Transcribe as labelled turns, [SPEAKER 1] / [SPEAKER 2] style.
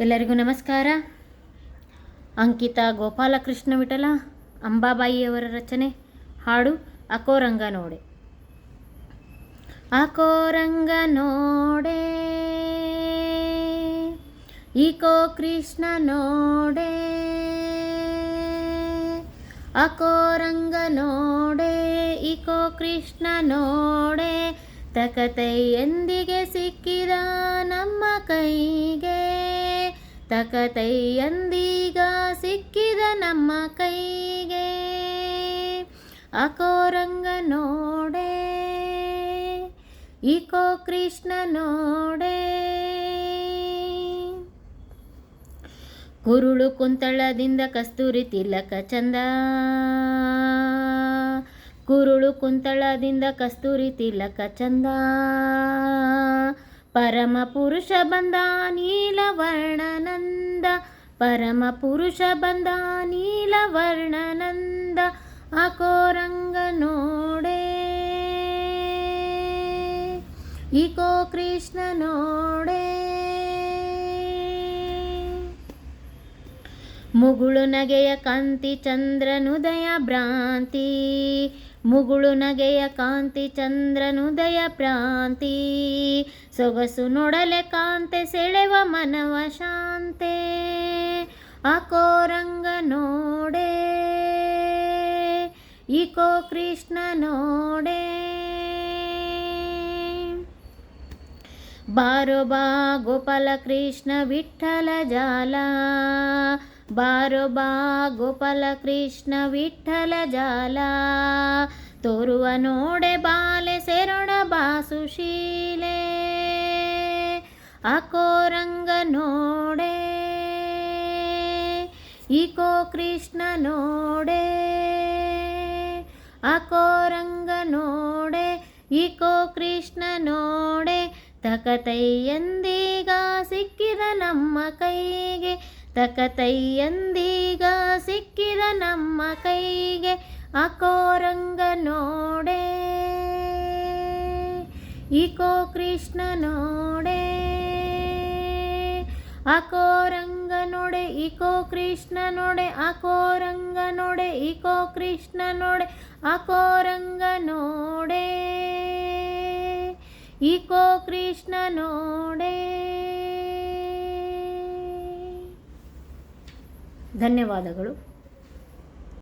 [SPEAKER 1] ಎಲ್ಲರಿಗೂ ನಮಸ್ಕಾರ. ಅಂಕಿತಾ ಗೋಪಾಲಕೃಷ್ಣ ವಿಠಲ, ಅಂಬಾಬಾಯಿಯವರ ರಚನೆ, ಹಾಡು ಅಕೋರಂಗ ನೋಡೆ. ಅಕೋರಂಗ ನೋಡೆ. ಇಕೋ ಕೃಷ್ಣ ನೋಡೆ. ಅಕೋರಂಗ ನೋಡೆ. ಇಕೋ ಕೃಷ್ಣ ನೋಡೆ. ತಕತೈ ಎಂದಿಗೆ ಸಿಕ್ಕಿದ ನಮ್ಮ ಕೈಗೆ. ತಕತೈ ಎಂದೀಗ ಸಿಕ್ಕಿದ ನಮ್ಮ ಕೈಗೆ ಅಕೋರಂಗ ನೋಡೆ ಇಕೋ ಕೃಷ್ಣ ನೋಡೆ. ಕುರುಳು ಕುಂತಳದಿಂದ ಕಸ್ತೂರಿ ತಿಲಕ ಚಂದ, ಕುರುಳು ಕುಂತಳದಿಂದ ಕಸ್ತೂರಿ ತಿಲಕ ಚಂದ. ಪರಮ ಪುರುಷ ಬಂದ ನೀಲವರ್ಣನಂದ ಪರಮ ಪುರುಷ ಬಂದ ನೀಲವರ್ಣನಂದ, ಅಕೋರಂಗ ನೋಡೆ. ಇಕೋ ಕೃಷ್ಣ ನೋಡೆ. ಮುಗುಳು ನಗೆಯ ಕಾಂತಿ ಚಂದ್ರನುದಯ ಭ್ರಾಂತಿ ಮುಗುಳು ನಗೆಯ ಕಾಂತಿ ಚಂದ್ರನುದಯ ಪ್ರಾಂತಿ. ಸೊಗಸು ನೋಡಲೆ ಕಾಂತೆ, ಸೆಳೆವ ಮನವ ಶಾಂತೆ. ಅಕೋರಂಗ ನೋಡೆ ಇಕೋ ಕೃಷ್ಣ ನೋಡೆ. ಬಾರೋ ಬಾ ಗೋಪಾಲ ಕೃಷ್ಣ, ವಿಠಲ ಜಾಲ. ಬಾರೋ ಬಾ ಗೋಪಾಲ ಕೃಷ್ಣ ವಿಠಲ ಜಾಲ. ತೋರುವ ನೋಡೆ ಬಾಲೆ ಸೆರೊಣ ಬಾಸುಶೀಲೆ ಅಕೋರಂಗ ನೋಡೆ ಇಕೋ ಕೃಷ್ಣ ನೋಡೆ. ಅಕೋರಂಗ ನೋಡೆ ಇಕೋ ಕೃಷ್ಣ ನೋಡೆ. ತಕತೈ ಎಂದೀಗ ಸಿಕ್ಕಿದ ನಮ್ಮ ಕೈಗೆ ತಕತೈ ಎಂದೀಗ ಸಿಕ್ಕಿದ ನಮ್ಮ ಕೈಗೆ ಅಕೋರಂಗ ನೋಡೆ. ಇಕೋ ಕೃಷ್ಣ ನೋಡೆ. ಅಕೋರಂಗ ನೋಡೆ ಇಕೋ ಕೃಷ್ಣ ನೋಡೆ ಅಕೋರಂಗ ನೋಡೆ ಇಕೋ ಕೃಷ್ಣ ನೋಡೆ ಅಕೋರಂಗ ನೋಡೆ. ಇಕೋ ಕೃಷ್ಣ ನೋಡೆ. ಧನ್ಯವಾದಗಳು.